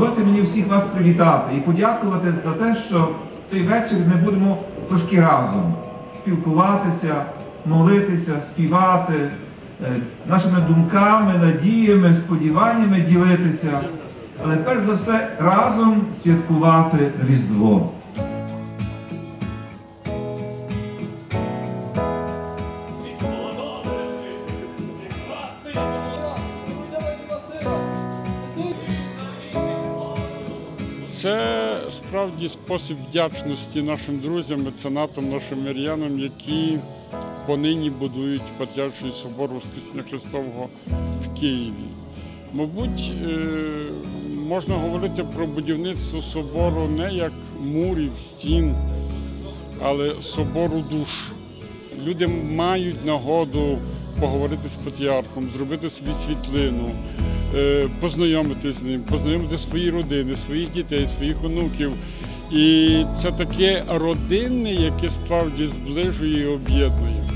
дозвольте мені всіх вас привітати і подякувати за те, що в той вечір ми будемо трошки разом спілкуватися, молитися, співати, е, нашими думками, надіями, сподіваннями ділитися, але перш за все разом святкувати Різдво. Це справді спосіб вдячності нашим друзям, меценатам, нашим мирянам, які понині будують Патріарший собор Воскресіння Христового в Києві. Мабуть, е, можна говорити про будівництво собору не як мурів, стін, але собору душ. Люди мають нагоду поговорити з патріархом, зробити собі світлину, познайомитися з ним, познайомити свої родини, своїх дітей, своїх онуків. І це таке родинне, яке справді зближує і об'єднує.